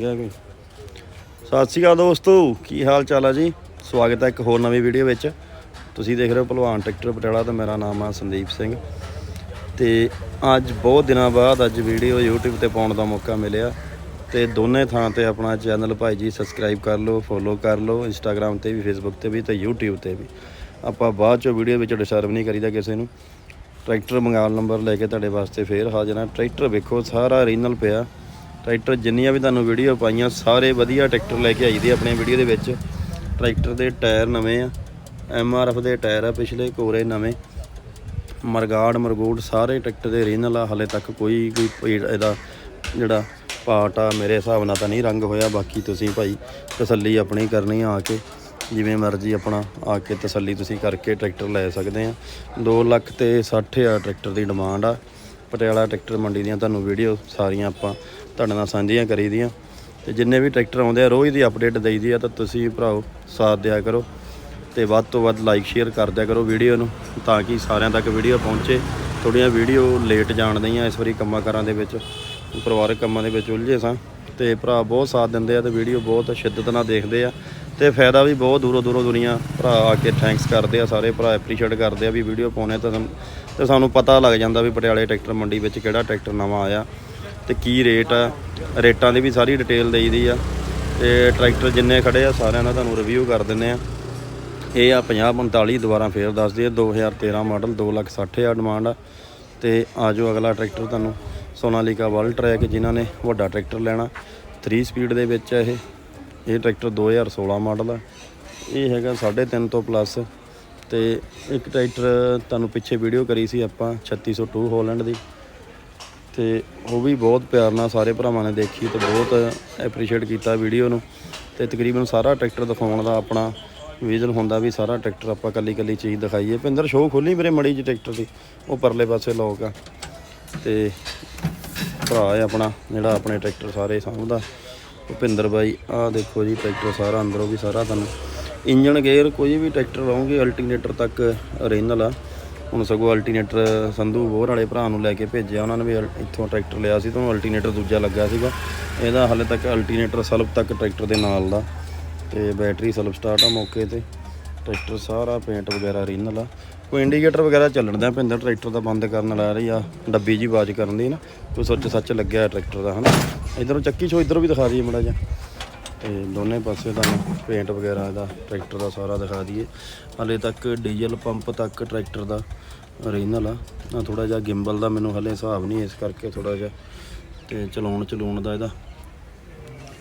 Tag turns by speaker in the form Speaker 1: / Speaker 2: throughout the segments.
Speaker 1: ਗਿਆ ਕੋਈ? ਸਤਿ ਸ਼੍ਰੀ ਅਕਾਲ ਦੋਸਤੋ, ਕੀ ਹਾਲ ਚਾਲ ਆ ਜੀ? ਸਵਾਗਤ ਹੈ ਇੱਕ ਹੋਰ ਨਵੀਂ ਵੀਡੀਓ ਵਿੱਚ। ਤੁਸੀਂ ਦੇਖ ਰਹੇ ਹੋ ਭਲਵਾਨ ਟਰੈਕਟਰ ਪਟਿਆਲਾ ਤੇ ਮੇਰਾ ਨਾਮ ਆ ਸੰਦੀਪ ਸਿੰਘ। ਤੇ ਅੱਜ ਬਹੁਤ ਦਿਨਾਂ ਬਾਅਦ ਅੱਜ ਵੀਡੀਓ YouTube ਤੇ ਪਾਉਣ ਦਾ ਮੌਕਾ ਮਿਲਿਆ। ਤੇ ਦੋਨੇ ਥਾਂ ਤੇ ਆਪਣਾ ਚੈਨਲ ਭਾਈ ਜੀ ਸਬਸਕ੍ਰਾਈਬ ਕਰ ਲਓ, ਫੋਲੋ ਕਰ ਲਓ, Instagram ਤੇ ਵੀ, Facebook ਤੇ ਵੀ ਤੇ YouTube ਤੇ ਵੀ। ਆਪਾਂ ਬਾਅਦ ਚੋਂ ਵੀਡੀਓ ਵਿੱਚ ਡਿਸਟਰਬ ਨਹੀਂ ਕਰੀਦਾ ਕਿਸੇ ਨੂੰ। ਟਰੈਕਟਰ ਮੰਗਾਲ ਨੰਬਰ ਲੈ ਕੇ ਤੁਹਾਡੇ ਵਾਸਤੇ ਫੇਰ ਹਾਜ਼ਰ ਹਾਂ ਟਰੈਕਟਰ ਵੇਖੋ, ਸਾਰਾ ਰੀਨਲ ਪਿਆ। ਟਰੈਕਟਰ ਜਿੰਨੀਆਂ ਵੀ ਤੁਹਾਨੂੰ ਵੀਡੀਓ ਪਾਈਆਂ, ਸਾਰੇ ਵਧੀਆ ਟਰੈਕਟਰ ਲੈ ਕੇ ਆਈਦੇ ਆਪਣੇ ਵੀਡੀਓ ਦੇ ਵਿੱਚ। ਟਰੈਕਟਰ ਦੇ ਟਾਇਰ ਨਵੇਂ ਆ ਐਫ ਦੇ ਟਾਇਰ ਆ ਪਿਛਲੇ ਕੋਰੇ ਨਵੇਂ। ਮਰਗਾੜ, ਮਰਗੂੜ ਸਾਰੇ ਟਰੈਕਟਰ ਦੇ ਰੀਨਲ ਆ, ਹਲੇ ਤੱਕ ਕੋਈ ਕੋਈ ਇਹਦਾ ਜਿਹੜਾ ਪਾਰਟ ਆ, ਮੇਰੇ ਹਿਸਾਬ ਨਾਲ ਤਾਂ ਨਹੀਂ ਰੰਗ ਹੋਇਆ। ਬਾਕੀ ਤੁਸੀਂ ਭਾਈ ਤਸੱਲੀ ਆਪਣੀ ਕਰਨੀ ਆ ਕੇ, ਜਿਵੇਂ ਮਰਜ਼ੀ ਆਪਣਾ ਆ ਕੇ ਤਸੱਲੀ ਤੁਸੀਂ ਕਰਕੇ ਟਰੈਕਟਰ ਲੈ ਸਕਦੇ ਆ। 2 ਲੱਖ ਤੇ 60 ਹਜ਼ਾਰ ਟਰੈਕਟਰ ਦੀ ਡਿਮਾਂਡ ਆ। ਪਟਿਆਲਾ ਟਰੈਕਟਰ ਮੰਡੀ ਦੀਆਂ ਤੁਹਾਨੂੰ ਵੀਡੀਓ ਸਾਰੀਆਂ ਆਪਾਂ ਤੁਹਾਡੇ ਨਾਲ ਸਾਂਝੀਆਂ ਕਰੀ ਦੀਆਂ ਤੇ ਜਿੰਨੇ ਵੀ ਟਰੈਕਟਰ ਆਉਂਦੇ ਆ, ਰੋਜ਼ ਦੀ ਅਪਡੇਟ ਦੇਈਦੀ ਆ, ਤਾਂ ਤੁਸੀਂ ਭਰਾਓ ਸਾਥ ਦਿਆ ਕਰੋ ਤੇ ਵੱਧ ਤੋਂ ਵੱਧ ਲਾਈਕ ਸ਼ੇਅਰ ਕਰ ਦਿਆ ਕਰੋ ਵੀਡੀਓ ਨੂੰ, ਤਾਂ ਕਿ ਸਾਰਿਆਂ ਤੱਕ ਵੀਡੀਓ ਪਹੁੰਚੇ। ਥੋੜੀਆਂ ਵੀਡੀਓ ਲੇਟ ਜਾਣ ਦਈਆਂ ਇਸ ਵਾਰੀ ਕੰਮਾਂ ਕਾਰਾਂ ਦੇ ਵਿੱਚ, ਪਰਿਵਾਰਕ ਕੰਮਾਂ ਦੇ ਵਿੱਚ ਉਲਝੇ ਸਾਂ। ਤੇ ਭਰਾ ਬਹੁਤ ਸਾਥ ਦਿੰਦੇ ਆ ਤੇ ਵੀਡੀਓ ਬਹੁਤ ਸ਼ਿੱਦਤ ਨਾਲ ਦੇਖਦੇ ਆ। ਤੇ ਫਾਇਦਾ ਵੀ ਬਹੁਤ ਦੂਰੋਂ ਦੂਰੋਂ ਦੁਨੀਆ ਭਰਾ ਆ ਕੇ ਥੈਂਕਸ ਕਰਦੇ ਆ, ਸਾਰੇ ਭਰਾ ਐਪਰੀਸ਼ੀਏਟ ਕਰਦੇ ਆ ਵੀ ਵੀਡੀਓ ਪਾਉਣੇ ਤਾਂ ਸਾਨੂੰ- ਤੇ ਸਾਨੂੰ ਪਤਾ ਲੱਗ ਜਾਂਦਾ ਵੀ ਪਟਿਆਲੇ ਟਰੈਕਟਰ ਮੰਡੀ ਵਿੱਚ ਕਿਹੜਾ ਟਰੈਕਟਰ ਨਵਾਂ ਆਇਆ। ਤੇ ਕੀ ਰੇਟ ਆ, ਰੇਟਾਂ ਦੀ ਵੀ ਸਾਰੀ ਡਿਟੇਲ ਦੇਈਦੀ ਆ। ਤੇ ਟਰੈਕਟਰ ਜਿੰਨੇ ਖੜੇ ਆ, ਸਾਰਿਆਂ ਦਾ ਤੁਹਾਨੂੰ ਰਿਵਿਊ ਕਰ ਦਿੰਨੇ ਆ। ਇਹ ਆ 5045 ਦੁਬਾਰਾ ਫੇਰ ਦੱਸ ਦਈਏ 2013 ਮਾਡਲ 260000 ਡਿਮਾਂਡ ਆ। ਤੇ ਆਜੋ ਅਗਲਾ ਟਰੈਕਟਰ ਤੁਹਾਨੂੰ ਸੋਨਾਲੀਕਾ ਵਰਲਡ ਟਰੈਕ ਜਿਨ੍ਹਾਂ ਨੇ ਵੱਡਾ ਟਰੈਕਟਰ ਲੈਣਾ। 3 ਸਪੀਡ ਦੇ ਵਿੱਚ ਆ ਇਹ। ਇਹ ਟਰੈਕਟਰ 2016 ਮਾਡਲ ਆ। ਇਹ ਹੈਗਾ 3.5 ਤੋਂ ਪਲੱਸ ਤੇ ਇੱਕ ਟਰੈਕਟਰ ਤੁਹਾਨੂੰ ਪਿੱਛੇ ਵੀਡੀਓ ਕਰੀ ਸੀ ਆਪਾਂ 3602 ਹੋਲੈਂਡ ਦੀ। ਤੇ ਉਹ ਵੀ ਬਹੁਤ ਪਿਆਰ ਨਾਲ ਸਾਰੇ ਭਰਾਵਾਂ ਨੇ ਦੇਖੀ ਤੇ ਬਹੁਤ ਐਪਰੀਸ਼ੀਏਟ ਕੀਤਾ ਵੀਡੀਓ ਨੂੰ। ਤੇ ਤਕਰੀਬਨ ਸਾਰਾ ਟਰੈਕਟਰ ਦਿਖਾਉਣ ਦਾ ਆਪਣਾ ਵਿਜ਼ਨ ਹੁੰਦਾ ਵੀ ਸਾਰਾ ਟਰੈਕਟਰ ਆਪਾਂ ਕੱਲੀ ਕੱਲੀ ਚੀਜ਼ ਦਿਖਾਈਏ। ਭਿੰਦਰ ਸ਼ੋਅ ਖੋਲੀ ਮੇਰੇ ਮੜੀ ਜੀ ਟਰੈਕਟਰ ਦੀ। ਉਹ ਪਰਲੇ ਪਾਸੇ ਲੋਕ ਆ। ਤੇ ਭਰਾ ਹੈ ਆਪਣਾ, ਜਿਹੜਾ ਆਪਣੇ ਟਰੈਕਟਰ ਸਾਰੇ ਸਾਂਭਦਾ। ਭੁਪਿੰਦਰ ਬਾਈ, ਆਹ ਦੇਖੋ ਜੀ ਟਰੈਕਟਰ ਸਾਰਾ ਅੰਦਰੋਂ ਵੀ ਸਾਰਾ ਤੁਹਾਨੂੰ। ਇੰਜਨ ਗੇਅਰ ਕੋਈ ਵੀ ਟਰੈਕਟਰ ਲਾਉਂਗੇ ਅਲਟਰਨੇਟਰ ਤੱਕ ਓਰੀਜਨਲ ਆ। ਹੁਣ ਸਗੋਂ ਅਲਟੀਨੇਟਰ ਸੰਧੂ ਬੋਰ ਵਾਲੇ ਭਰਾ ਨੂੰ ਲੈ ਕੇ ਭੇਜਿਆ, ਉਹਨਾਂ ਨੇ ਵੀ ਅਲ- ਇੱਥੋਂ ਟਰੈਕਟਰ ਲਿਆ ਸੀ ਤਾਂ ਅਲਟੀਨੇਟਰ ਦੂਜਾ ਲੱਗਾ ਸੀਗਾ। ਇਹਦਾ ਹਾਲੇ ਤੱਕ ਅਲਟੀਨੇਟਰ ਸਲਬ ਤੱਕ ਟਰੈਕਟਰ ਦੇ ਨਾਲ ਦਾ ਤੇ ਬੈਟਰੀ ਸਲਬ ਸਟਾਰਟ ਆ ਮੌਕੇ ਤੇ। ਟਰੈਕਟਰ ਸਾਰਾ ਪੇਂਟ ਵਗੈਰਾ ਰੀਨਲ ਆ। ਕੋਈ ਇੰਡੀਕੇਟਰ ਵਗੈਰਾ ਚੱਲਣ ਦਾ ਪੈਂਦਾ, ਟਰੈਕਟਰ ਦਾ ਬੰਦ ਕਰਨ ਲਾ ਰਹੀ ਆ, ਡੱਬੀ ਜੀ ਆਵਾਜ਼ ਕਰਨ ਦੀ ਨਾ, ਕੋਈ ਸੁੱਚ ਸੱਚ ਲੱਗਿਆ ਟਰੈਕਟਰ ਦਾ, ਹਨਾ? ਇਧਰੋਂ ਚੱਕੀ ਛੋ ਇਧਰੋਂ ਵੀ ਦਿਖਾ ਦਈਏ ਮੜਾ ਜਿਹਾ। ਤੇ ਦੋਨੇ ਪਾਸੇ ਦਾ ਪੇਂਟ ਵਗੈਰਾ ਇਹਦਾ, ਟਰੈਕਟਰ ਦਾ ਸਾਰਾ ਦਿਖਾ ਦਈਏ। ਹਲੇ ਤੱਕ ਡੀਜ਼ਲ ਪੰਪ ਤੱਕ ਟਰੈਕਟਰ ਦਾ ਓਰੀਜਨਲ ਆ। ਨਾ ਥੋੜਾ ਜਿਹਾ ਗਿੰਬਲ ਦਾ ਮੈਨੂੰ ਹਲੇ ਹਿਸਾਬ ਨਹੀਂ ਇਸ ਕਰਕੇ ਥੋੜਾ ਜਿਹਾ ਤੇ ਚਲਾਉਣ ਚਲਾਉਣ ਦਾ ਇਹਦਾ।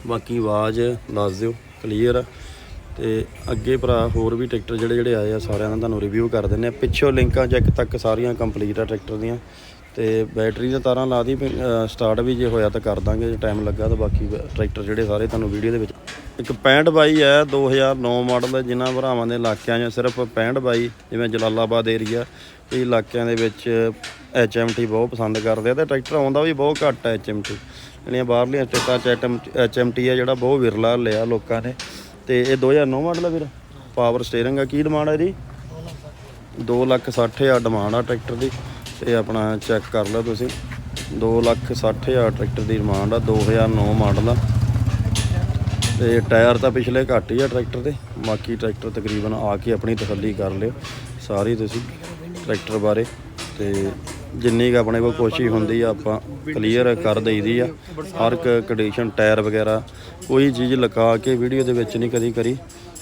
Speaker 1: ਬਾਕੀ ਆਵਾਜ਼ ਦੱਸ ਦਿਓ ਕਲੀਅਰ ਆ। ਤੇ ਅੱਗੇ ਭਰਾ ਹੋਰ ਵੀ ਟਰੈਕਟਰ ਜਿਹੜੇ ਜਿਹੜੇ ਆਏ ਆ, ਸਾਰਿਆਂ ਦਾ ਤੁਹਾਨੂੰ ਰਿਵਿਊ ਕਰ ਦਿੰਨੇ ਆ। ਪਿੱਛੋਂ ਲਿੰਕਾਂ ਚੈੱਕ ਤੱਕ ਸਾਰੀਆਂ ਕੰਪਲੀਟ ਆ ਟਰੈਕਟਰ ਦੀਆਂ। ਤੇ ਬੈਟਰੀ ਦੀਆਂ ਤਾਰਾਂ ਲਾ ਦੀ ਸਟਾਰਟ ਵੀ ਜੇ ਹੋਇਆ ਤਾਂ ਕਰ ਦਾਂਗੇ, ਜੇ ਟਾਈਮ ਲੱਗਾ ਤਾਂ ਬਾਕੀ ਟਰੈਕਟਰ ਜਿਹੜੇ ਸਾਰੇ ਤੁਹਾਨੂੰ ਵੀਡੀਓ ਦੇ ਵਿੱਚ ਇੱਕ 65 ਬਾਈ ਹੈ 2009 ਮਾਡਲ ਹੈ ਜਿਨ੍ਹਾਂ ਭਰਾਵਾਂ ਦੇ ਇਲਾਕਿਆਂ 'ਚ ਸਿਰਫ 65 ਬਾਈ, ਜਿਵੇਂ ਜਲਾਲਾਬਾਦ ਏਰੀਆ ਇਹ ਇਲਾਕਿਆਂ ਦੇ ਵਿੱਚ HMT ਬਹੁਤ ਪਸੰਦ ਕਰਦੇ ਆ ਤੇ ਟਰੈਕਟਰ ਆਉਂਦਾ ਵੀ ਬਹੁਤ ਘੱਟ ਹੈ HMT ਜਿਹੜੀਆਂ ਬਾਹਰਲੀਆਂ ਸਟੇਟਾਂ 'ਚ HMT ਆ ਜਿਹੜਾ ਬਹੁਤ ਵਿਰਲਾ ਲਿਆ ਲੋਕਾਂ ਨੇ। ਤੇ ਇਹ 2009 ਮਾਡਲ ਹੈ ਵੀਰ? ਪਾਵਰ ਸਟੀਅਰਿੰਗ ਆ, ਕੀ ਡਿਮਾਂਡ ਹੈ ਜੀ 2 ਲੱਖ 60 ਹਜ਼ਾਰ ਡਿਮਾਂਡ ਆ ਟਰੈਕਟਰ ਦੀ। ਤੇ ਆਪਣਾ ਚੈੱਕ ਕਰ ਲਓ ਤੁਸੀਂ। 2 ਲੱਖ 60 ਹਜ਼ਾਰ ਟਰੈਕਟਰ ਦੀ ਡਿਮਾਂਡ ਆ 2009 ਮਾਡਲ ਆ। ਤੇ ਟਾਇਰ ਤਾਂ ਪਿਛਲੇ ਘੱਟ ਹੀ ਆ ਟਰੈਕਟਰ 'ਤੇ ਬਾਕੀ ਟਰੈਕਟਰ ਤਕਰੀਬਨ ਆ ਕੇ ਆਪਣੀ ਤਸੱਲੀ ਕਰ ਲਿਓ, ਸਾਰੀ ਤੁਸੀਂ ਟਰੈਕਟਰ ਬਾਰੇ। ਤੇ ਜਿੰਨੀ ਕੁ ਆਪਣੇ ਕੋਲ ਕੋਸ਼ਿਸ਼ ਹੁੰਦੀ ਆ, ਆਪਾਂ ਕਲੀਅਰ ਕਰ ਦਈਦੀ ਆ। ਹਰ ਇੱਕ ਕੰਡੀਸ਼ਨ ਟਾਇਰ ਵਗੈਰਾ, ਕੋਈ ਚੀਜ਼ ਲਗਾ ਕੇ ਵੀਡੀਓ ਦੇ ਵਿੱਚ ਨਹੀਂ ਕਦੀ ਕਰੀ।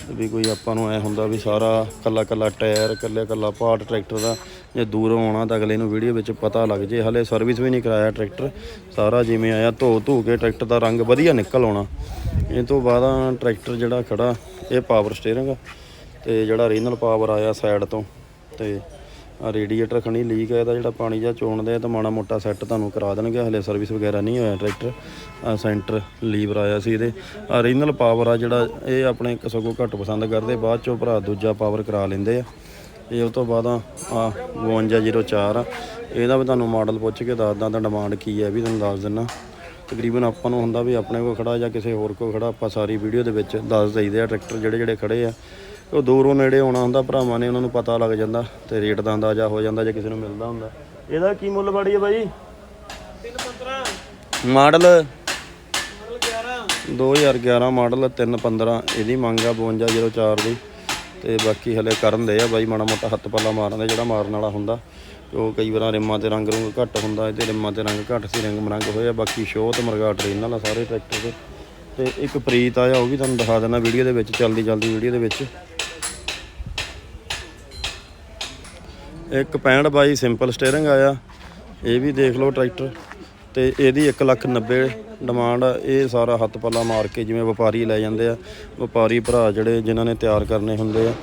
Speaker 1: ਵੀ ਕੋਈ ਆਪਾਂ ਨੂੰ ਐ ਹੁੰਦਾ ਵੀ ਸਾਰਾ ਕੱਲਾ ਕੱਲਾ ਟਾਇਰ ਕੱਲੇ ਕੱਲਾ ਪਾਰਟ ਟਰੈਕਟਰ ਦਾ ਜੇ ਦੂਰੋਂ ਆਉਣਾ ਤਾਂ ਅਗਲੇ ਨੂੰ ਵੀਡੀਓ ਵਿੱਚ ਪਤਾ ਲੱਗ ਜੇ। ਹਲੇ ਸਰਵਿਸ ਵੀ ਨਹੀਂ ਕਰਾਇਆ ਟਰੈਕਟਰ ਸਾਰਾ ਜਿਵੇਂ ਆਇਆ, ਧੋ ਧੋ ਕੇ ਟਰੈਕਟਰ ਦਾ ਰੰਗ ਵਧੀਆ ਨਿਕਲ ਆਉਣਾ। ਇਹ ਤੋਂ ਬਾਅਦ ਟਰੈਕਟਰ ਜਿਹੜਾ ਖੜਾ, ਇਹ ਪਾਵਰ ਸਟੀਅਰਿੰਗ ਆ। ਤੇ ਜਿਹੜਾ ਰੀਨਲ ਪਾਵਰ ਆਇਆ ਸਾਈਡ ਤੋਂ, ਤੇ ਆ ਰੇਡੀਏਟਰ ਖਣੀ ਲੀਕ ਹੈ ਇਹਦਾ ਜਿਹੜਾ ਪਾਣੀ ਜਾਂ ਚੋਣਦੇ ਆ ਤਾਂ ਮਾੜਾ ਮੋਟਾ ਸੈੱਟ ਤੁਹਾਨੂੰ ਕਰਾ ਦੇਣਗੇ। ਹਲੇ ਸਰਵਿਸ ਵਗੈਰਾ ਨਹੀਂ ਹੋਇਆ ਟਰੈਕਟਰ ਆ ਸੈਂਟਰ ਲੀਵਰ ਆਇਆ ਸੀ ਇਹਦੇ। ਆ ਰੀਨਲ ਪਾਵਰ ਆ ਜਿਹੜਾ, ਇਹ ਆਪਣੇ ਸਗੋਂ ਘੱਟ ਪਸੰਦ ਕਰਦੇ, ਬਾਅਦ ਚੋਂ ਭਰਾ ਦੂਜਾ ਪਾਵਰ ਕਰਾ ਲੈਂਦੇ ਆ। ਇਹ ਉਹ ਤੋਂ ਬਾਅਦ ਆ ਆ 5204 ਆ। ਇਹਦਾ ਵੀ ਤੁਹਾਨੂੰ ਮਾਡਲ ਪੁੱਛ ਕੇ ਦੱਸਦਾ ਤਾਂ ਡਿਮਾਂਡ ਕੀ ਹੈ ਵੀ ਤੁਹਾਨੂੰ ਦੱਸ ਦਿੰਨਾ। ਤਕਰੀਬਨ ਆਪਾਂ ਨੂੰ ਹੁੰਦਾ ਵੀ ਆਪਣੇ ਕੋਲ ਖੜਾ ਜਾਂ ਕਿਸੇ ਹੋਰ ਕੋਲ ਖੜਾ ਆਪਾਂ ਸਾਰੀ ਵੀਡੀਓ ਦੇ ਵਿੱਚ ਦੱਸ ਦਈਦੇ ਆ ਟਰੈਕਟਰ ਜਿਹੜੇ ਜਿਹੜੇ ਖੜੇ ਆ। ਉਹ ਦੂਰੋਂ ਨੇੜੇ ਆਉਣਾ ਹੁੰਦਾ ਭਰਾਵਾਂ ਨੇ ਉਹਨਾਂ ਨੂੰ ਪਤਾ ਲੱਗ ਜਾਂਦਾ ਤੇ ਰੇਟ ਦਾ ਅੰਦਾਜ਼ਾ ਹੋ ਜਾਂਦਾ ਜੇ ਕਿਸੇ ਨੂੰ ਮਿਲਦਾ ਹੁੰਦਾ। ਇਹਦਾ ਕੀ ਮੁੱਲ ਬੜੀ ਹੈ ਬਾਈ? 315 ਮਾਡਲ? 11 2011 ਮਾਡਲ 315 ਇਹਦੀ ਮੰਗ ਆ 5204 ਦੀ। ਤੇ ਬਾਕੀ ਹਲੇ ਕਰਨ ਦੇ ਆ ਬਾਈ, ਮਾੜਾ ਮੋਟਾ ਹੱਥ ਪੱਲਾ ਮਾਰਨ ਦੇ, ਜਿਹੜਾ ਮਾਰਨ ਵਾਲਾ ਹੁੰਦਾ ਉਹ ਕਈ ਵਾਰ ਰਿੰਮਾਂ ਤੇ ਰੰਗ ਰੁੰਗ ਘੱਟ ਹੁੰਦਾ, ਇਹਦੇ ਰਿੰਮਾਂ ਤੇ ਰੰਗ ਘੱਟ ਸੀ, ਰੰਗ ਮਰੰਗ ਹੋਇਆ ਬਾਕੀ ਸ਼ੋਅ ਤੇ ਮਰਗਾ ਟ੍ਰੇਨ ਨਾਲ ਸਾਰੇ ਟਰੈਕਟਰ ਦੇ ਤੇ ਇੱਕ ਪ੍ਰੀਤ ਆਇਆ, ਉਹ ਵੀ ਤੁਹਾਨੂੰ ਦਿਖਾ ਦੇਣਾ ਵੀਡੀਓ ਦੇ ਵਿੱਚ, ਚੱਲਦੀ ਜਲਦੀ ਵੀਡੀਓ ਦੇ ਵਿੱਚ। ਇੱਕ 65 ਬਾਈ ਸਿੰਪਲ ਸਟੀਅਰਿੰਗ ਆਇਆ, ਇਹ ਵੀ ਦੇਖ ਲਓ ਟਰੈਕਟਰ ਤੇ ਇਹਦੀ 1 ਲੱਖ 90 ਡਿਮਾਂਡ ਆ, ਇਹ ਸਾਰਾ ਹੱਥ ਪੱਲਾ ਮਾਰ ਕੇ ਜਿਵੇਂ ਵਪਾਰੀ ਲੈ ਜਾਂਦੇ ਆ, ਵਪਾਰੀ ਭਰਾ ਜਿਹੜੇ ਜਿਨ੍ਹਾਂ ਨੇ ਤਿਆਰ ਕਰਨੇ ਹੁੰਦੇ ਆ,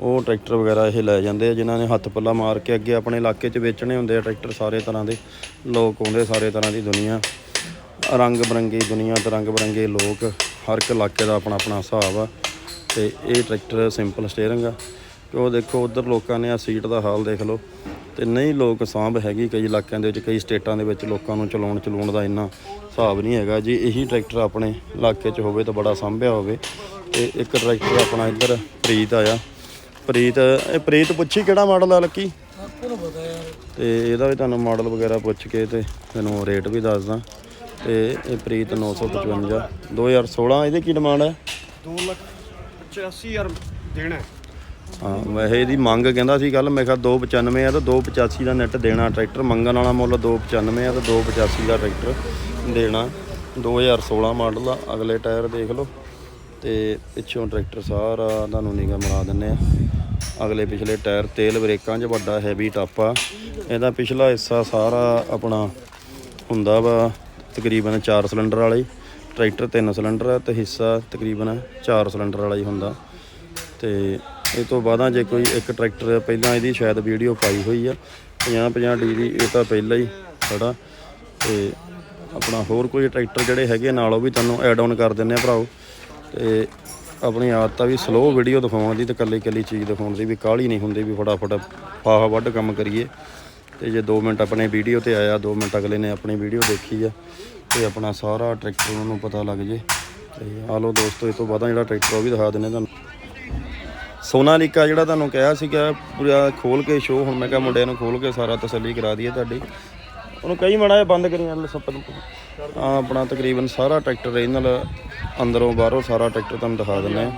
Speaker 1: ਉਹ ਟਰੈਕਟਰ ਵਗੈਰਾ ਇਹ ਲੈ ਜਾਂਦੇ ਆ, ਜਿਨ੍ਹਾਂ ਨੇ ਹੱਥ ਪੱਲਾ ਮਾਰ ਕੇ ਅੱਗੇ ਆਪਣੇ ਇਲਾਕੇ 'ਚ ਵੇਚਣੇ ਹੁੰਦੇ ਆ ਟਰੈਕਟਰ ਸਾਰੇ ਤਰ੍ਹਾਂ ਦੇ, ਲੋਕ ਆਉਂਦੇ ਸਾਰੇ ਤਰ੍ਹਾਂ ਦੀ ਦੁਨੀਆ, ਰੰਗ ਬਰੰਗੀ ਦੁਨੀਆ ਤੇ ਰੰਗ ਬਰੰਗੇ ਲੋਕ, ਹਰ ਇੱਕ ਇਲਾਕੇ ਦਾ ਆਪਣਾ ਆਪਣਾ ਹਿਸਾਬ ਆ, ਤੇ ਇਹ ਟਰੈਕਟਰ ਸਿੰਪਲ ਸਟੀਅਰਿੰਗ ਆ। ਤੇ ਉਹ ਦੇਖੋ, ਉਧਰ ਲੋਕਾਂ ਨੇ ਆ ਸੀਟ ਦਾ ਹਾਲ ਦੇਖ ਲਓ। ਤੇ ਨਹੀਂ ਲੋਕ ਸਾਂਭ ਹੈਗੀ ਕਈ ਇਲਾਕਿਆਂ ਦੇ ਵਿੱਚ, ਕਈ ਸਟੇਟਾਂ ਦੇ ਵਿੱਚ ਲੋਕਾਂ ਨੂੰ ਚਲਾਉਣ ਚਲਾਉਣ ਦਾ ਇੰਨਾ ਹਿਸਾਬ ਨਹੀਂ ਹੈਗਾ। ਜੀ ਇਹੀ ਟਰੈਕਟਰ ਆਪਣੇ ਇਲਾਕੇ 'ਚ ਹੋਵੇ ਤਾਂ ਬੜਾ ਸਾਂਭਿਆ ਹੋਵੇ। ਤੇ ਇੱਕ ਟਰੈਕਟਰ ਆਪਣਾ ਇੱਧਰ ਪ੍ਰੀਤ ਆਇਆ। ਪ੍ਰੀਤ, ਇਹ ਪ੍ਰੀਤ ਪੁੱਛੀ ਕਿਹੜਾ ਮਾਡਲ ਆ ਲੱਕੀ? ਤੇ ਇਹਦਾ ਵੀ ਤੁਹਾਨੂੰ ਮਾਡਲ ਵਗੈਰਾ ਪੁੱਛ ਕੇ ਤੇ ਤੁਹਾਨੂੰ ਰੇਟ ਵੀ ਦੱਸਦਾ ਤੇ ਇਹ ਪ੍ਰੀਤ 955 2016 ਇਹਦੀ ਕੀ ਡਿਮਾਂਡ ਹੈ?
Speaker 2: 2 ਲੱਖ 85 ਦੇਣਾ ਹੈ।
Speaker 1: ਹਾਂ ਵੈਸੇ ਇਹਦੀ ਮੰਗ ਕਹਿੰਦਾ ਸੀ ਕੱਲ ਮੈਂ ਕਿਹਾ 295 ਆ ਤਾਂ 285 ਦਾ ਨੈਟ ਦੇਣਾ ਟਰੈਕਟਰ। ਮੰਗਣ ਵਾਲਾ ਮੁੱਲ 295 ਆ ਤਾਂ 285 ਦਾ ਟਰੈਕਟਰ ਦੇਣਾ। 2016 ਮਾਡਲ ਆ, ਅਗਲੇ ਟਾਇਰ ਦੇਖ ਲਓ। ਤੇ ਪਿੱਛੋਂ ਟਰੈਕਟਰ ਸਾਰਾ ਤੁਹਾਨੂੰ ਨਿਗਾ ਮਰਾ ਦਿੰਨੇ ਆ। ਅਗਲੇ ਪਿਛਲੇ ਟਾਇਰ ਤੇਲ ਬ੍ਰੇਕਾਂ 'ਚ ਵੱਡਾ ਹੈਵੀ ਟੱਪ ਆ। ਇਹਦਾ ਪਿਛਲਾ ਹਿੱਸਾ ਸਾਰਾ ਆਪਣਾ ਹੁੰਦਾ ਵਾ ਤਕਰੀਬਨ 4 ਸਿਲੰਡਰ ਵਾਲਾ ਹੀ। ਟਰੈਕਟਰ 3 ਸਿਲੰਡਰ ਆ ਤੇ ਹਿੱਸਾ ਤਕਰੀਬਨ 4 ਸਿਲੰਡਰ ਵਾਲਾ ਹੀ ਹੁੰਦਾ। ਤੇ ਇਹ ਤੋਂ ਬਾਅਦਾਂ ਜੇ ਕੋਈ ਇੱਕ ਟਰੈਕਟਰ ਪਹਿਲਾਂ ਇਹਦੀ ਸ਼ਾਇਦ ਵੀਡੀਓ ਪਾਈ ਹੋਈ ਆ। 50 50 ਡੀ ਦੀ ਇਹ ਤਾਂ ਪਹਿਲਾਂ ਹੀ ਖੜਾ। ਤੇ ਆਪਣਾ ਹੋਰ ਕੋਈ ਟਰੈਕਟਰ ਜਿਹੜੇ ਹੈਗੇ ਨਾਲ ਉਹ ਵੀ ਤੁਹਾਨੂੰ ਐਡ ਆਨ ਕਰ ਦਿੰਨੇ ਆ ਭਰਾਓ। ਤੇ ਆਪਣੀ ਆਦਤ ਆ ਵੀ ਸਲੋ ਵੀਡੀਓ ਦਿਖਾਉਣ ਦੀ ਤੇ ਕੱਲੀ ਕੱਲੀ ਚੀਜ਼ ਦਿਖਾਉਣ ਦੀ ਵੀ ਕਾਹਲੀ ਨਹੀਂ ਹੁੰਦੀ ਵੀ ਫਟਾਫਟ ਫਾਹਾ ਵੱਢ ਕੰਮ ਕਰੀਏ। ਤੇ ਜੇ 2 ਮਿੰਟ ਆਪਣੇ ਵੀਡੀਓ ਤੇ ਆਇਆ 2 ਮਿੰਟ ਅਗਲੇ ਨੇ ਆਪਣੀ ਵੀਡੀਓ ਦੇਖੀ ਆ, ਤੇ ਆਪਣਾ ਸਾਰਾ ਟਰੈਕਟਰ ਉਹਨਾਂ ਨੂੰ ਪਤਾ ਲੱਗ ਜੇ। ਤੇ ਆ ਲਓ ਦੋਸਤੋ ਇਸ ਤੋਂ ਬਾਅਦ ਜਿਹੜਾ ਟਰੈਕਟਰ ਉਹ ਵੀ ਦਿਖਾ ਦਿੰਨੇ ਤੁਹਾਨੂੰ। ਸੋਨਾਲੀਕਾ ਜਿਹੜਾ ਤੁਹਾਨੂੰ ਕਿਹਾ ਸੀਗਾ, ਪੂਰਾ ਖੋਲ ਕੇ ਸ਼ੋਅ ਹੁਣ ਮੈਂ ਕਿਹਾ ਮੁੰਡਿਆਂ ਨੂੰ ਖੋਲ ਕੇ ਸਾਰਾ ਤਸੱਲੀ ਕਰਾ ਦਈਏ ਤੁਹਾਡੀ। ਉਹਨੂੰ ਕਈ ਮਾੜਾ ਜਿਹਾ, ਬੰਦ ਕਰੀ ਨਾਲ ਸੱਪ ਨੂੰ ਆ ਆਪਣਾ ਤਕਰੀਬਨ ਸਾਰਾ ਟਰੈਕਟਰ ਇਹਨਾਂ ਨਾਲ, ਅੰਦਰੋਂ ਬਾਹਰੋਂ ਸਾਰਾ ਟਰੈਕਟਰ ਤੁਹਾਨੂੰ ਦਿਖਾ ਦਿੰਦੇ ਆ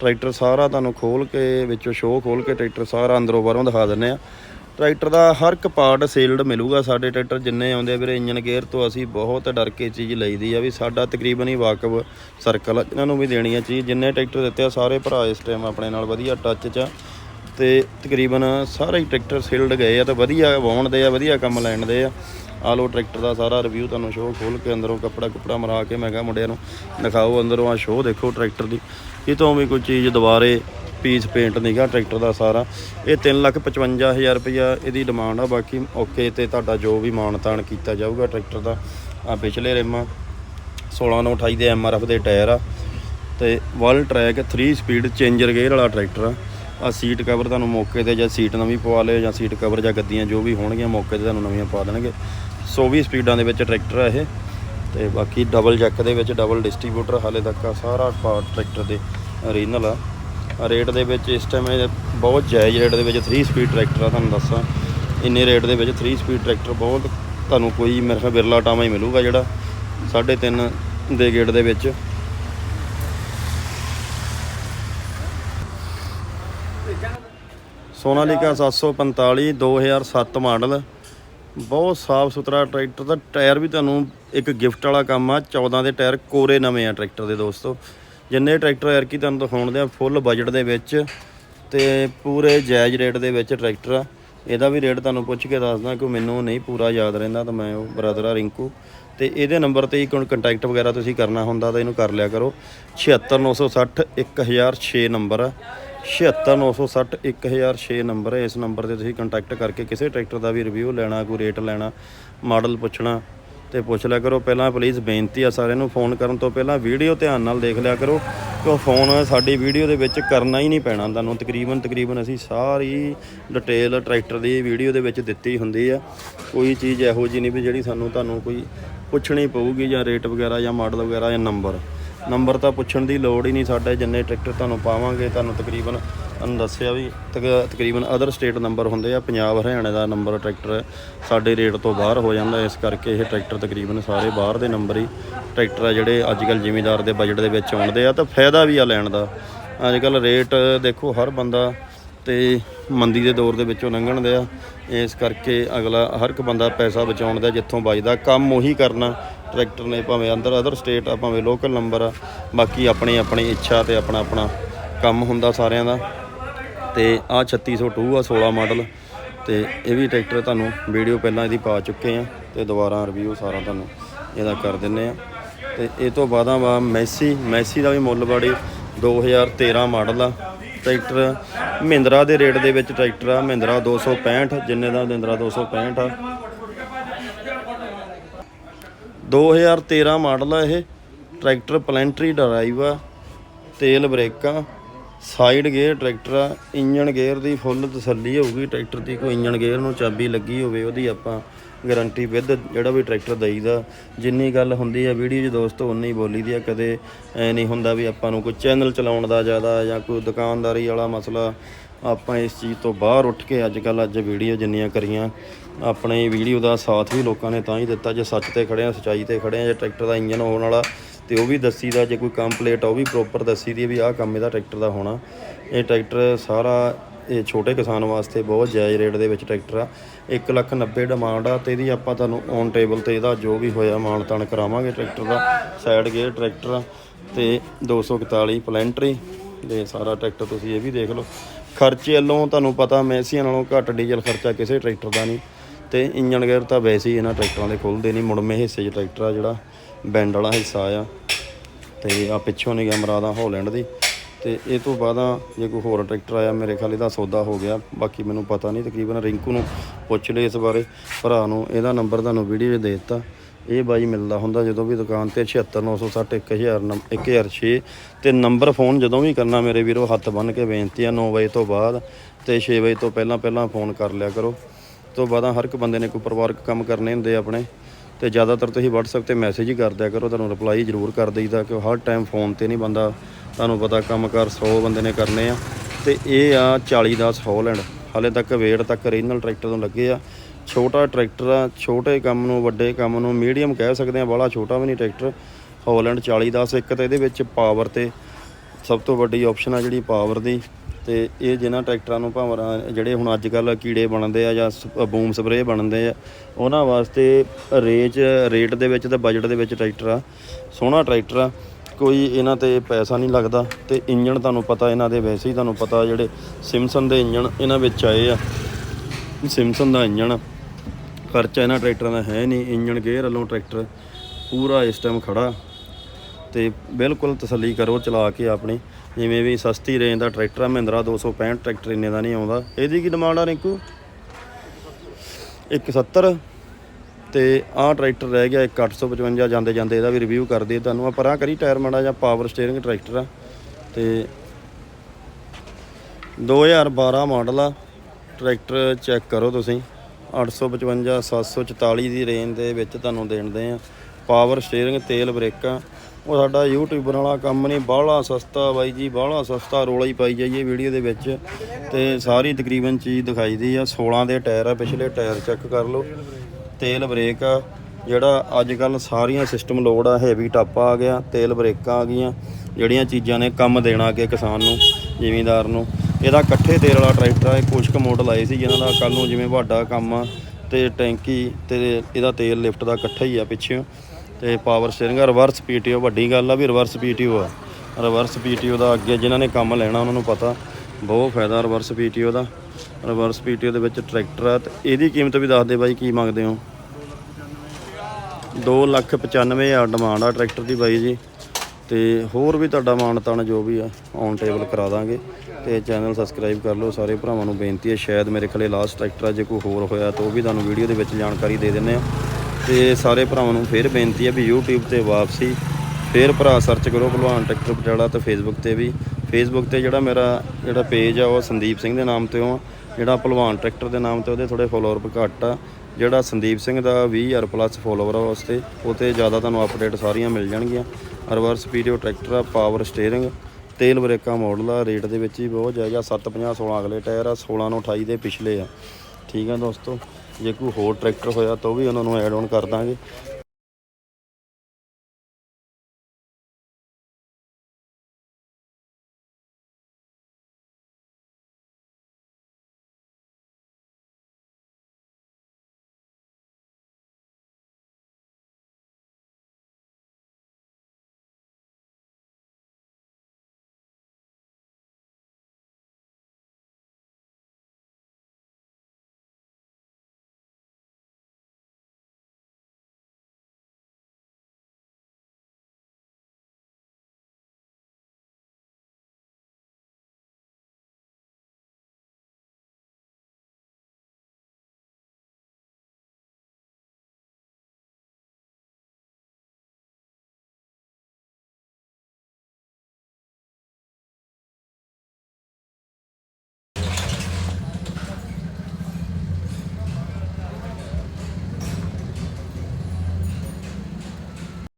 Speaker 1: ਟਰੈਕਟਰ ਸਾਰਾ ਤੁਹਾਨੂੰ ਖੋਲ ਕੇ, ਵਿੱਚੋਂ ਸ਼ੋਅ ਖੋਲ ਕੇ ਟਰੈਕਟਰ ਸਾਰਾ ਅੰਦਰੋਂ ਬਾਹਰੋਂ ਦਿਖਾ ਦਿੰਦੇ ਆ ਟਰੈਕਟਰ ਦਾ ਹਰ ਇੱਕ ਪਾਰਟ ਸੇਲਡ ਮਿਲੂਗਾ ਸਾਡੇ ਟਰੈਕਟਰ ਜਿੰਨੇ ਆਉਂਦੇ ਆ ਵੀਰੇ ਇੰਜਨ ਗੇਅਰ ਤੋਂ ਅਸੀਂ ਬਹੁਤ ਡਰ ਕੇ ਚੀਜ਼ ਲਈਦੀ ਆ ਵੀ ਸਾਡਾ ਤਕਰੀਬਨ ਹੀ ਵਾਕਬ ਸਰਕਲ ਆ, ਇਹਨਾਂ ਨੂੰ ਵੀ ਦੇਣੀ ਆ ਚੀਜ਼। ਜਿੰਨੇ ਟਰੈਕਟਰ ਦਿੱਤੇ ਆ, ਸਾਰੇ ਭਰਾ ਇਸ ਟਾਈਮ ਆਪਣੇ ਨਾਲ ਵਧੀਆ ਟੱਚ 'ਚ ਆ। ਤੇ ਤਕਰੀਬਨ ਸਾਰੇ ਹੀ ਟਰੈਕਟਰ ਸੇਲਡ ਗਏ ਆ ਤੇ ਵਧੀਆ ਵਾਉਣ ਦੇ ਆ, ਵਧੀਆ ਕੰਮ ਲੈਣ ਦੇ ਆ। ਆ ਟਰੈਕਟਰ ਦਾ ਸਾਰਾ ਰਿਵਿਊ ਤੁਹਾਨੂੰ ਸ਼ੋਅ ਖੋਲ ਕੇ ਅੰਦਰੋਂ ਕੱਪੜਾ ਕੁਪੜਾ ਮਰਾ ਕੇ ਮੈਂ ਕਿਹਾ ਮੁੰਡਿਆਂ ਨੂੰ ਦਿਖਾਓ, ਅੰਦਰੋਂ ਆ ਸ਼ੋਅ ਦੇਖੋ ਟਰੈਕਟਰ ਦੀ। ਇਹ ਤੋਂ ਵੀ ਕੋਈ ਚੀਜ਼ ਦੁਬਾਰੇ ਪੀਸ ਪੇਂਟ ਨਹੀਂਗਾ ਟਰੈਕਟਰ ਦਾ ਸਾਰਾ। ਇਹ 355000 ਰੁਪਇਆ ਇਹਦੀ ਡਿਮਾਂਡ ਆ, ਬਾਕੀ ਓਕੇ ਤੇ ਤੁਹਾਡਾ ਜੋ ਵੀ ਮਾਣ ਤਾਣ ਕੀਤਾ ਜਾਊਗਾ ਟਰੈਕਟਰ ਦਾ ਆ ਪਿਛਲੇ ਰਿਮਾਂ 1628 ਦੇ ਐਮਆਰਐਫ ਦੇ ਟਾਇਰ ਆ। ਤੇ ਵਲ ਟਰੈਕ 3 ਸਪੀਡ ਚੇਂਜਰ ਗੇਅਰ ਵਾਲਾ ਟਰੈਕਟਰ ਆ। ਆ ਸੀਟ ਕਵਰ ਤੁਹਾਨੂੰ ਮੌਕੇ ਤੇ ਜਾਂ ਸੀਟ ਨਵੀਂ ਪਵਾ ਲਿਓ ਜਾਂ ਸੀਟ ਕਵਰ ਜਾਂ ਗੱਦੀਆਂ ਜੋ ਵੀ ਹੋਣਗੀਆਂ, ਮੌਕੇ ਤੇ ਤੁਹਾਨੂੰ ਨਵੀਆਂ ਪਵਾ ਦੇਣਗੇ। 120 ਸਪੀਡਾਂ ਦੇ ਵਿੱਚ ਟਰੈਕਟਰ ਆ ਇਹ। ਤੇ ਬਾਕੀ ਡਬਲ ਜੈਕ ਦੇ ਵਿੱਚ ਡਬਲ ਡਿਸਟ੍ਰੀਬਿਊਟਰ ਹਾਲੇ ਤੱਕ ਆ, ਸਾਰਾ ਪਾਰਟ ਟਰੈਕਟਰ ਦੇ ਓਰੀਜਨਲ ਆ। ਰੇਟ ਦੇ ਵਿੱਚ ਇਸ ਟਾਈਮ ਇਹ ਬਹੁਤ ਜਾਇਜ਼ ਰੇਟ ਦੇ ਵਿੱਚ 3 ਸਪੀਡ ਟਰੈਕਟਰ ਆ, ਤੁਹਾਨੂੰ ਦੱਸਾਂ। ਇੰਨੇ ਰੇਟ ਦੇ ਵਿੱਚ 3 ਸਪੀਡ ਟਰੈਕਟਰ ਬਹੁਤ ਤੁਹਾਨੂੰ ਕੋਈ ਮੇਰੇ ਖਿਆਲ ਬਿਰਲਾ ਟਾਮਾ ਹੀ ਮਿਲੂਗਾ ਜਿਹੜਾ 3.5 ਦੇ ਗੇਟ ਦੇ ਵਿੱਚ। ਸੋਨਾਲੀਕਾ 745 2007 ਮਾਡਲ। ਬਹੁਤ ਸਾਫ਼ ਸੁਥਰਾ ਟਰੈਕਟਰ ਦਾ ਟਾਇਰ ਵੀ ਤੁਹਾਨੂੰ ਇੱਕ ਗਿਫਟ ਵਾਲਾ ਕੰਮ ਆ 14 ਦੇ ਟਾਇਰ ਕੋਰੇ ਨਵੇਂ ਆ ਟਰੈਕਟਰ ਦੇ ਦੋਸਤੋ। ਜਿੰਨੇ ਟਰੈਕਟਰ ਯਾਰ, ਕੀ ਤੁਹਾਨੂੰ ਦਿਖਾਉਣ ਦੇ ਆ ਫੁੱਲ ਬਜਟ ਦੇ ਵਿੱਚ ਤੇ ਪੂਰੇ ਜਾਇਜ਼ ਰੇਟ ਦੇ ਵਿੱਚ ਟਰੈਕਟਰ ਆ। ਇਹਦਾ ਵੀ ਰੇਟ ਤੁਹਾਨੂੰ ਪੁੱਛ ਕੇ ਦੱਸਦਾ ਕਿ ਮੈਨੂੰ ਨਹੀਂ ਪੂਰਾ ਯਾਦ ਰਹਿੰਦਾ ਤਾਂ ਮੈਂ ਉਹ ਬ੍ਰਦਰ ਆ ਰਿੰਕੂ। ਤੇ ਇਹਦੇ ਨੰਬਰ ਤੇ ਹੀ ਕੰਟੈਕਟ ਵਗੈਰਾ ਤੁਸੀਂ ਕਰਨਾ ਹੁੰਦਾ ਤਾਂ ਇਹਨੂੰ ਕਰ ਲਿਆ ਕਰੋ। 76960 1006 ਨੰਬਰ ਆ। 76960 1006 ਨੰਬਰ ਹੈ ਇਸ ਨੰਬਰ ਤੇ ਤੁਸੀਂ ਕੰਟੈਕਟ ਕਰਕੇ ਕਿਸੇ ਟਰੈਕਟਰ ਦਾ ਵੀ ਰਿਵਿਊ ਲੈਣਾ, ਕੋਈ ਰੇਟ ਲੈਣਾ ਮਾਡਲ ਪੁੱਛਣਾ ਤੇ ਪੁੱਛ ਲਿਆ ਕਰੋ, ਪਹਿਲਾਂ ਪਲੀਜ਼ ਬੇਨਤੀ ਆ ਸਾਰਿਆਂ ਨੂੰ ਫੋਨ ਕਰਨ ਤੋਂ ਪਹਿਲਾਂ ਵੀਡੀਓ ਧਿਆਨ ਨਾਲ ਦੇਖ ਲਿਆ ਕਰੋ ਕਿ ਉਹ ਫੋਨ ਸਾਡੀ ਵੀਡੀਓ ਦੇ ਵਿੱਚ ਕਰਨਾ ਹੀ ਨਹੀਂ ਪੈਣਾ ਤੁਹਾਨੂੰ। ਤਕਰੀਬਨ ਤਕਰੀਬਨ ਅਸੀਂ ਸਾਰੀ ਡਿਟੇਲ ਟਰੈਕਟਰ ਦੀ ਵੀਡੀਓ ਦੇ ਵਿੱਚ ਦਿੱਤੀ ਹੁੰਦੀ ਆ। ਕੋਈ ਚੀਜ਼ ਇਹੋ ਜਿਹੀ ਨਹੀਂ ਵੀ ਜਿਹੜੀ ਸਾਨੂੰ ਤੁਹਾਨੂੰ ਕੋਈ ਪੁੱਛਣੀ ਪਊਗੀ ਜਾਂ ਰੇਟ ਵਗੈਰਾ ਜਾਂ ਮਾਡਲ ਵਗੈਰਾ ਜਾਂ ਨੰਬਰ ਨੰਬਰ ਤਾਂ ਪੁੱਛਣ ਦੀ ਲੋੜ ਹੀ ਨਹੀਂ, ਸਾਡੇ ਜਿੰਨੇ ਟਰੈਕਟਰ ਤੁਹਾਨੂੰ ਪਾਵਾਂਗੇ, ਤੁਹਾਨੂੰ ਤਕਰੀਬਨ ਤੁਹਾਨੂੰ ਦੱਸਿਆ ਵੀ ਤਕ- ਤਕਰੀਬਨ ਅਦਰ ਸਟੇਟ ਨੰਬਰ ਹੁੰਦੇ ਆ, ਪੰਜਾਬ, ਹਰਿਆਣਾ ਦਾ ਨੰਬਰ ਟਰੈਕਟਰ ਸਾਡੇ ਰੇਟ ਤੋਂ ਬਾਹਰ ਹੋ ਜਾਂਦਾ, ਇਸ ਕਰਕੇ ਇਹ ਟਰੈਕਟਰ ਤਕਰੀਬਨ ਸਾਰੇ ਬਾਹਰ ਦੇ ਨੰਬਰ ਹੀ ਟਰੈਕਟਰ ਆ ਜਿਹੜੇ ਅੱਜ ਕੱਲ ਜ਼ਿਮੀਦਾਰ ਦੇ ਬਜਟ ਦੇ ਵਿੱਚ ਆਉਂਦੇ ਆ, ਤਾਂ ਫਾਇਦਾ ਵੀ ਆ ਲੈਣ ਦਾ। ਅੱਜ ਕੱਲ ਰੇਟ ਦੇਖੋ ਹਰ ਬੰਦਾ ਤੇ ਮੰਦੀ ਦੇ ਦੌਰ ਦੇ ਵਿੱਚੋਂ ਲੰਘਣ ਦੇ ਆ, ਇਸ ਕਰਕੇ ਅਗਲਾ ਹਰ ਇੱਕ ਬੰਦਾ ਪੈਸਾ ਬਚਾਉਣ ਦਾ ਜਿੱਥੋਂ ਬਚਦਾ, ਕੰਮ ਉਹੀ ਕਰਨਾ ਟਰੈਕਟਰ ਨੇ, ਭਾਵੇਂ ਅੰਦਰ ਅਦਰ ਸਟੇਟ ਆ, ਭਾਵੇਂ ਲੋਕਲ ਨੰਬਰ ਆ, ਬਾਕੀ ਆਪਣੀ ਆਪਣੀ ਇੱਛਾ ਤੇ ਆਪਣਾ ਆਪਣਾ ਕੰਮ ਹੁੰਦਾ ਸਾਰਿਆਂ ਦਾ। ਤੇ ਆ 3602 ਆ 16 ਮਾਡਲ ਤੇ ਇਹ ਵੀ ਟਰੈਕਟਰ ਤੁਹਾਨੂੰ ਵੀਡੀਓ ਪਹਿਲਾਂ ਇਹਦੀ ਪਾ ਚੁੱਕੇ ਆ ਤੇ ਦੁਬਾਰਾ ਰਿਵਿਊ ਸਾਰਾ ਤੁਹਾਨੂੰ ਇਹਦਾ ਕਰ ਦਿੰਨੇ ਆ। ਤੇ ਇਹ ਤੋਂ ਬਾਅਦਾਂ ਵਾ ਮੈਸੀ ਮੈਸੀ ਦਾ ਵੀ ਮੁੱਲ ਬਾੜੀ 2013 ਮਾਡਲ ਆ। ਟਰੈਕਟਰ ਮਹਿੰਦਰਾ ਦੇ ਰੇਟ ਦੇ ਵਿੱਚ ਟਰੈਕਟਰ ਆ, ਮਹਿੰਦਰਾ 265 ਜਿੰਨੇ ਦਾ ਮਹਿੰਦਰਾ 265 ਆ। 2013 ਮਾਡਲ ਆ ਇਹ, ਟਰੈਕਟਰ ਪਲੈਂਟਰੀ ਡਰਾਈਵ ਆ, ਤੇਲ ਬ੍ਰੇਕਾਂ ਸਾਈਡ ਗੇਅਰ ਟਰੈਕਟਰ ਆ ਇੰਜਨ ਗੇਅਰ ਦੀ ਫੁੱਲ ਤਸੱਲੀ ਹੋਊਗੀ, ਟਰੈਕਟਰ ਦੀ ਕੋਈ ਇੰਜਨ ਗੇਅਰ ਨੂੰ ਚਾਬੀ ਲੱਗੀ ਹੋਵੇ, ਉਹਦੀ ਆਪਾਂ ਗਾਰੰਟੀ ਵਿਦ ਜਿਹੜਾ ਵੀ ਟਰੈਕਟਰ ਦਈਦਾ। ਜਿੰਨੀ ਗੱਲ ਹੁੰਦੀ ਆ ਵੀਡੀਓ 'ਚ ਦੋਸਤੋ, ਉਨੀ ਬੋਲੀ ਦੀ ਆ, ਕਦੇ ਐ ਨਹੀਂ ਹੁੰਦਾ ਵੀ ਆਪਾਂ ਨੂੰ ਕੋਈ ਚੈਨਲ ਚਲਾਉਣ ਦਾ ਜ਼ਿਆਦਾ ਜਾਂ ਕੋਈ ਦੁਕਾਨਦਾਰੀ ਵਾਲਾ ਮਸਲਾ। ਆਪਾਂ ਇਸ ਚੀਜ਼ ਤੋਂ ਬਾਹਰ ਉੱਠ ਕੇ ਅੱਜ ਕੱਲ ਅੱਜ ਵੀਡੀਓ ਜਿੰਨੀਆਂ ਕਰੀਆਂ, ਆਪਣੇ ਵੀਡੀਓ ਦਾ ਸਾਥ ਵੀ ਲੋਕਾਂ ਨੇ ਤਾਂ ਹੀ ਦਿੱਤਾ, ਜੇ ਸੱਚ ਤੇ ਖੜੇ ਆ, ਸੱਚਾਈ ਤੇ ਖੜੇ ਆ, ਜੇ ਟਰੈਕਟਰ ਦਾ ਇੰਜਨ ਹੋਣ ਵਾਲਾ ਤੇ ਉਹ ਵੀ ਦੱਸੀ ਦਾ, ਜੇ ਕੋਈ ਕੰਪਲੀਟ ਆ, ਉਹ ਵੀ ਪ੍ਰੋਪਰ ਦੱਸੀ ਦੀ ਵੀ ਆਹ ਕੰਮ ਇਹਦਾ ਟਰੈਕਟਰ ਦਾ ਹੋਣਾ। ਇਹ ਟਰੈਕਟਰ ਸਾਰਾ, ਇਹ ਛੋਟੇ ਕਿਸਾਨ ਵਾਸਤੇ ਬਹੁਤ ਜਾਇਜ਼ ਰੇਟ ਦੇ ਵਿੱਚ ਟਰੈਕਟਰ ਆ। 1 ਲੱਖ 90 ਡਿਮਾਂਡ ਆ ਤੇ ਇਹਦੀ ਆਪਾਂ ਤੁਹਾਨੂੰ ਔਨ ਟੇਬਲ ਤੇ ਇਹਦਾ ਜੋ ਵੀ ਹੋਇਆ ਮਾਣ ਤਾਣ ਕਰਾਵਾਂਗੇ ਟਰੈਕਟਰ ਦਾ। ਸਾਈਡ ਗੇਅਰ ਟਰੈਕਟਰ ਆ ਤੇ 241 ਪਲੈਂਟਰੀ ਤੇ ਸਾਰਾ ਟਰੈਕਟਰ ਤੁਸੀਂ ਇਹ ਵੀ ਦੇਖ ਲਓ। ਖਰਚੇ ਵੱਲੋਂ ਤੁਹਾਨੂੰ ਪਤਾ ਮੈਸੀਆਂ ਨਾਲੋਂ ਘੱਟ ਡੀਜ਼ਲ ਖਰਚਾ ਕਿਸੇ ਟਰੈਕਟਰ ਦਾ ਨਹੀਂ ਤੇ ਇੰਜਨ ਗੇਅਰ ਤਾਂ ਵੈਸੇ ਹੀ ਇਹਨਾਂ ਟਰੈਕਟਰਾਂ ਦੇ ਖੁੱਲਦੇ ਨਹੀਂ ਮੁੜਮੇ ਹਿੱਸੇ 'ਚ ਟਰੈਕਟਰ ਆ ਜਿਹੜਾ। ਬੈਂਡ ਵਾਲਾ ਹਿੱਸਾ ਆ ਤੇ ਆ ਪਿੱਛੋਂ ਨਿਗਾ ਮਰਾਦਾ ਹਾਲੈਂਡ ਦੀ ਤੇ ਇਹ ਤੋਂ ਬਾਅਦਾਂ ਜੇ ਕੋਈ ਹੋਰ ਟਰੈਕਟਰ ਆਇਆ, ਮੇਰੇ ਖਿਆਲ ਇਹਦਾ ਸੌਦਾ ਹੋ ਗਿਆ। ਬਾਕੀ ਮੈਨੂੰ ਪਤਾ ਨਹੀਂ ਤਕਰੀਬਨ ਰਿੰਕੂ ਨੂੰ ਪੁੱਛ ਲਏ ਇਸ ਬਾਰੇ। ਭਰਾ ਨੂੰ ਇਹਦਾ ਨੰਬਰ ਤੁਹਾਨੂੰ ਵੀਡੀਓ 'ਚ ਦੇ ਦਿੱਤਾ। ਇਹ ਬਾਈ ਮਿਲਦਾ ਹੁੰਦਾ ਜਦੋਂ ਵੀ ਦੁਕਾਨ ਤੇ 76960 1000 ਨੰਬ- 1006 ਤੇ ਨੰਬਰ ਫੋਨ ਜਦੋਂ ਵੀ ਕਰਨਾ ਮੇਰੇ ਵੀਰੋ, ਹੱਥ ਬੰਨ ਕੇ ਬੇਨਤੀ ਆ 9 ਵਜੇ ਤੋਂ ਬਾਅਦ ਤੇ 6 ਵਜੇ ਤੋਂ ਪਹਿਲਾਂ ਪਹਿਲਾਂ ਫੋਨ ਕਰ ਲਿਆ ਕਰੋ। ਤੋਂ ਬਾਅਦਾਂ ਹਰ ਇੱਕ ਬੰਦੇ ਨੇ ਕੋਈ ਪਰਿਵਾਰਕ ਕੰਮ ਕਰਨੇ ਹੁੰਦੇ ਆਪਣੇ। ਤੇ ਜ਼ਿਆਦਾਤਰ ਤੁਸੀਂ WhatsApp ਤੇ ਮੈਸੇਜ ਹੀ ਕਰ ਦਿਆ ਕਰੋ, ਤੁਹਾਨੂੰ ਰਿਪਲਾਈ ਜ਼ਰੂਰ ਕਰ ਦਈਦਾ ਕਿ ਹਰ ਟਾਈਮ ਫੋਨ ਤੇ ਨਹੀਂ ਬੰਦਾ, ਤੁਹਾਨੂੰ ਪਤਾ ਕੰਮਕਾਰ 100 ਬੰਦੇ ਨੇ ਕਰਨੇ ਆ। ਤੇ ਇਹ ਆ 40 ਦਾ ਹੌਲੈਂਡ ਹਾਲੇ ਤੱਕ ਵੇਟ ਤੱਕ ਰੀਜਨਲ ਟਰੈਕਟਰ ਤੋਂ ਲੱਗੇ ਆ। ਛੋਟਾ ਟਰੈਕਟਰ ਆ, ਛੋਟੇ ਕੰਮ ਨੂੰ, ਵੱਡੇ ਕੰਮ ਨੂੰ ਮੀਡੀਅਮ ਕਹਿ ਸਕਦੇ ਆ, ਬਾਹਲਾ ਛੋਟਾ ਵੀ ਨਹੀਂ ਟਰੈਕਟਰ ਹੌਲੈਂਡ 40 ਦਾ ਇੱਕ ਤਾਂ ਇਹਦੇ ਵਿੱਚ ਪਾਵਰ ਤੇ ਸਭ ਤੋਂ ਵੱਡੀ ਆਪਸ਼ਨ ਆ ਜਿਹੜੀ ਪਾਵਰ ਦੀ। ਤੇ ਇਹ ਜਿਹਨਾਂ ਟਰੈਕਟਰਾਂ ਨੂੰ ਭਾਵੇਂ ਜਿਹੜੇ ਹੁਣ ਅੱਜ ਕੱਲ ਕੀੜੇ ਬਣਦੇ ਆ ਜਾਂ ਸ- ਬੂਮ ਸਪਰੇਅ ਬਣਦੇ ਆ, ਉਹਨਾਂ ਵਾਸਤੇ ਰੇਜ, ਰੇਟ ਦੇ ਵਿੱਚ ਤੇ ਬਜਟ ਦੇ ਵਿੱਚ ਟਰੈਕਟਰ ਆ ਸੋਹਣਾ ਟਰੈਕਟਰ ਆ। ਕੋਈ ਇਹਨਾਂ ਤੇ ਪੈਸਾ ਨਹੀਂ ਲੱਗਦਾ ਤੇ ਇੰਜਣ ਤੁਹਾਨੂੰ ਪਤਾ, ਇਹਨਾਂ ਦੇ ਵੈਸੇ ਹੀ ਤੁਹਾਨੂੰ ਪਤਾ ਜਿਹੜੇ ਸਿਮਸਨ ਦੇ ਇੰਜਣ ਇਹਨਾਂ ਵਿੱਚ ਆਏ ਆ। ਸਿਮਸਨ ਦਾ ਇੰਜਣ ਖਰਚਾ ਇਹਨਾਂ ਟਰੈਕਟਰਾਂ ਦਾ ਹੈ ਨਹੀਂ। ਇੰਜਣ ਗੇਅਰ ਵੱਲੋਂ ਟਰੈਕਟਰ ਪੂਰਾ ਇਸ ਟਾਈਮ ਖੜਾ। ਤੇ ਬਿਲਕੁਲ ਤਸੱਲੀ ਕਰੋ, ਚਲਾ ਕੇ ਆਪਣੀ। ਜਿਵੇਂ ਵੀ ਸਸਤੀ ਰੇਂਜ ਦਾ ਟਰੈਕਟਰ ਆ, ਮਹਿੰਦਰਾ 265 ਟਰੈਕਟਰ ਇੰਨੇ ਦਾ ਨਹੀਂ ਆਉਂਦਾ। ਇਹਦੀ ਕੀ ਡਿਮਾਂਡ ਆ ਰਿੰਕੂ? 170 ਤੇ ਆਹ ਟਰੈਕਟਰ ਰਹਿ ਗਿਆ 1855 ਜਾਂਦੇ ਜਾਂਦੇ ਇਹਦਾ ਵੀ ਰਿਵਿਊ ਕਰਦੇ ਤੁਹਾਨੂੰ। ਆ ਪਰਾਂ ਕਰੀ ਟਾਇਰ ਮਾੜਾ ਜਾਂ ਪਾਵਰ ਸਟੀਅਰਿੰਗ ਟਰੈਕਟਰ ਆ। ਤੇ 2012 ਮਾਡਲ ਆ, ਟਰੈਕਟਰ ਚੈੱਕ ਕਰੋ ਤੁਸੀਂ। 855 744 ਦੀ ਰੇਂਜ ਦੇ ਵਿੱਚ ਤੁਹਾਨੂੰ ਦੇਣਦੇ ਆ। ਪਾਵਰ ਸਟੀਅਰਿੰਗ ਤੇਲ ਬ੍ਰੇਕਾਂ ਉਹ ਸਾਡਾ ਯੂਟਿਊਬਰ ਵਾਲਾ ਕੰਮ ਨਹੀਂ ਬਾਹਲਾ ਸਸਤਾ ਬਾਈ ਜੀ, ਬਾਹਲਾ ਸਸਤਾ ਰੋਲਾ ਹੀ ਪਾਈ ਜਾਈਏ ਵੀਡੀਓ ਦੇ ਵਿੱਚ। ਤੇ ਸਾਰੀ ਤਕਰੀਬਨ ਚੀਜ਼ ਦਿਖਾਈ ਦੀ ਆ 16 ਦੇ ਟਾਇਰ ਆ, ਪਿਛਲੇ ਟਾਇਰ ਚੈੱਕ ਕਰ ਲਓ। ਤੇਲ ਬ੍ਰੇਕ ਆ, ਜਿਹੜਾ ਅੱਜ ਕੱਲ ਸਾਰੀਆਂ ਸਿਸਟਮ ਲੋਡ ਆ ਹੈਵੀ ਟਾਪਾ ਆ ਗਿਆ ਤੇਲ ਬ੍ਰੇਕਾਂ ਆ ਗਈਆਂ। ਜਿਹੜੀਆਂ ਚੀਜ਼ਾਂ ਨੇ ਕੰਮ ਦੇਣਾ ਕਿ ਕਿਸਾਨ ਨੂੰ, ਜ਼ਿਮੀਂਦਾਰ ਨੂੰ। ਇਹਦਾ ਇਕੱਠੇ ਤੇਲ ਵਾਲਾ ਟਰੈਕਟਰ ਆ, ਇਹ ਕੁਛ ਕੁ ਮਾਡਲ ਆਏ ਸੀ ਜਿਨ੍ਹਾਂ ਦਾ ਕੱਲ ਨੂੰ ਜਿਵੇਂ ਵੱਡਾ ਕੰਮ ਆ। ਤੇ ਟੈਂਕੀ ਤੇ ਇਹਦਾ ਤੇਲ ਲਿਫਟ ਦਾ ਇਕੱਠਾ ਹੀ ਆ ਪਿੱਛੇ। ਤੇ ਪਾਵਰ ਸਟੀਅਰਿੰਗ ਰਿਵਰਸ ਪੀਟੀਓ ਵੱਡੀ ਗੱਲ ਆ ਵੀ ਰਿਵਰਸ ਪੀਟੀਓ ਆ ਰਿਵਰਸ ਪੀਟੀਓ ਦਾ ਅੱਗੇ ਜਿਨ੍ਹਾਂ ਨੇ ਕੰਮ ਲੈਣਾ ਉਹਨਾਂ ਨੂੰ ਪਤਾ। ਬਹੁਤ ਫਾਇਦਾ ਰਿਵਰਸ ਪੀਟੀਓ ਦਾ ਰਿਵਰਸ ਪੀਟੀਓ ਦੇ ਵਿੱਚ ਟਰੈਕਟਰ ਆ ਤੇ ਇਹਦੀ ਕੀਮਤ ਵੀ ਦੱਸ ਦੇ ਬਾਈ, ਕੀ ਮੰਗਦੇ ਹੋ? 2 ਲੱਖ 95 ਹਜ਼ਾਰ ਡਿਮਾਂਡ ਆ ਟਰੈਕਟਰ ਦੀ ਬਾਈ ਜੀ। ਤੇ ਹੋਰ ਵੀ ਤੁਹਾਡਾ ਮਾਣ ਤਾਣ ਜੋ ਵੀ ਆ ਔਨ ਟੇਬਲ ਕਰਾ ਦਾਂਗੇ ਤੇ ਚੈਨਲ ਸਬਸਕ੍ਰਾਈਬ ਕਰ ਲਓ। ਸਾਰੇ ਭਰਾਵਾਂ ਨੂੰ ਬੇਨਤੀ ਹੈ, ਸ਼ਾਇਦ ਮੇਰੇ ਖਲੇ ਲਾਸਟ ਟਰੈਕਟਰ ਆ, ਜੇ ਕੋਈ ਹੋਰ ਹੋਇਆ ਤਾਂ ਉਹ ਵੀ ਤੁਹਾਨੂੰ ਵੀਡੀਓ ਦੇ ਵਿੱਚ ਜਾਣਕਾਰੀ ਦੇ ਦਿੰਨੇ ਆ ਤੇ ਸਾਰੇ ਭਰਾਵਾਂ ਨੂੰ ਫੇਰ ਬੇਨਤੀ ਹੈ ਵੀ YouTube ਤੇ ਵਾਪਸੀ, ਫੇਰ ਭਰਾ ਸਰਚ ਕਰੋ ਭਲਵਾਨ ਟਰੈਕਟਰ ਪਟਿਆਲਾ ਤੇ Facebook ਤੇ ਵੀ। ਫੇਸਬੁੱਕ ਤੇ ਜਿਹੜਾ ਮੇਰਾ, ਜਿਹੜਾ ਪੇਜ ਆ, ਉਹ ਸੰਦੀਪ ਸਿੰਘ ਦੇ ਨਾਮ ਤੇ ਆ। ਜਿਹੜਾ ਭਲਵਾਨ ਟਰੈਕਟਰ ਦੇ ਨਾਮ ਤੇ ਉਹਦੇ ਥੋੜੇ ਫੋਲੋਅਰ ਘੱਟ ਆ। ਜਿਹੜਾ ਸੰਦੀਪ ਸਿੰਘ ਦਾ 20000 ਪਲੱਸ ਫੋਲੋਵਰ ਆ ਉਸ ਤੇ, ਉਹ ਤੇ ਜ਼ਿਆਦਾ ਤੁਹਾਨੂੰ ਅਪਡੇਟ ਸਾਰੀਆਂ ਮਿਲ ਜਾਣਗੀਆਂ। ਰਿਵਰਸ ਵੀਡੀਓ ਟਰੈਕਟਰ ਆ ਪਾਵਰ ਸਟੀਅਰਿੰਗ ਤੇਲ ਬ੍ਰੇਕਾਂ ਮਾਡਲ ਆ ਰੇਟ ਦੇ ਵਿੱਚ ਹੀ ਬਹੁਤ ਜਾਇਜ਼ ਆ 750 16 ਅਗਲੇ ਟਾਇਰ ਆ 16 ਨੂੰ 28 ਦੇ ਪਿਛਲੇ ਆ। ਠੀਕ ਆ ਦੋਸਤੋ, ਜੇ ਕੋਈ ਹੋਰ ਟਰੈਕਟਰ ਹੋਇਆ ਤਾਂ ਉਹ ਵੀ ਉਹਨਾਂ ਨੂੰ ਐਡ ਆਨ ਕਰ ਦਾਂਗੇ।